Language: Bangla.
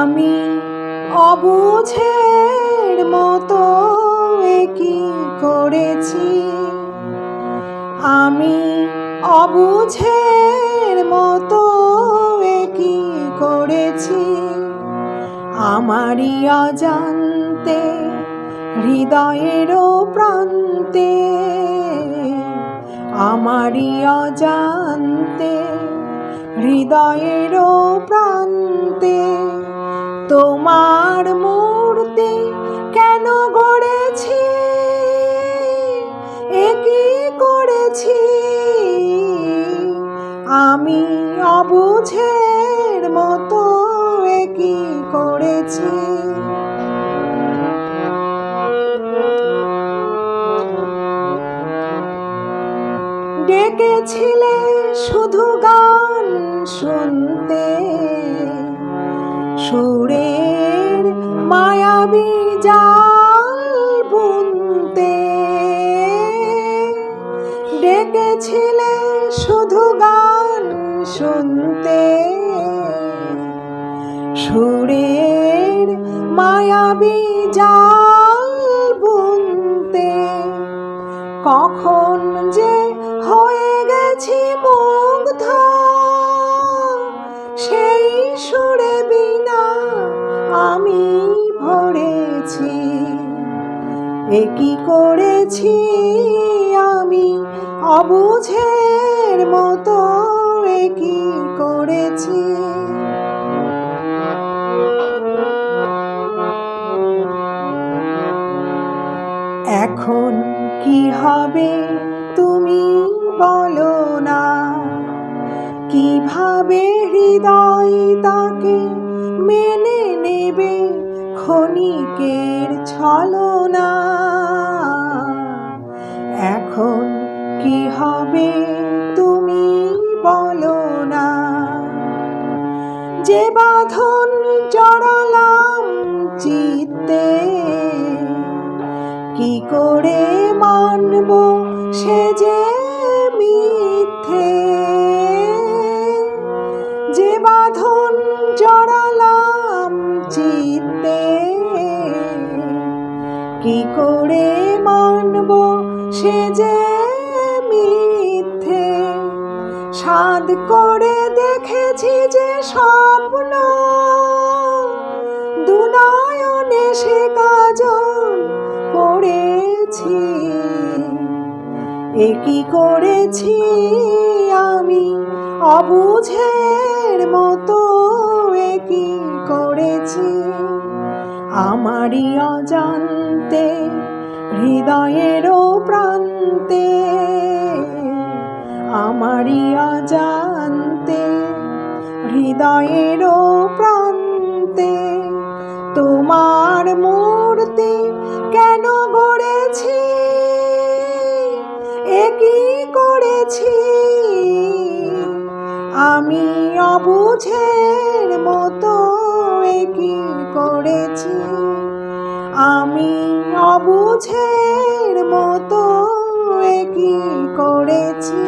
আমি অবুঝের মতো কি করেছি? আমি অবুঝের মতো কি করেছি? আমারই অজান্তে হৃদয়েরও প্রান্তে, আমারই অজান্তে হৃদয়েরও প্রান্তে তোমার মূর্তি কেন গড়েছি? একই করেছি? আমি অবুঝের মতো একই করেছি? ডেকেছিলে শুধু গান শুনতে। সুরের মায়াবী জাল বুনতে। ডেকেছিলে শুধু গান শুনতে। সুরের মায়াবী জাল বুনতে। কখন যে হয়ে গেছি মুগ্ধ সুরে বিনা আমি ভরেছি। এ করেছি আমি? অবুঝের মতো এ করেছি? এখন কি হবে তুমি বলো না। কীভাবে হৃদয় তাকে মেনে নেবে ক্ষণিকের ছলনা? এখন কি হবে তুমি বলো না। যে বাঁধন জড়ালাম চিত্তে, কি করে মানব সে যে চিত্তে কি করে মানব সে যে মিথ্যে? সাদ করে দেখেছি যে স্বপ্ন। দুনয়নে সে কাজল পড়েছি। এ কি করেছি আমি অবুঝের মতো? আমারই অজান্তে হৃদয়েরও প্রান্তে। আমারই অজান্তে হৃদয়েরও প্রান্তে। অবুঝের মতো একই করেছি? আমি অবুঝের মতো একই করেছি?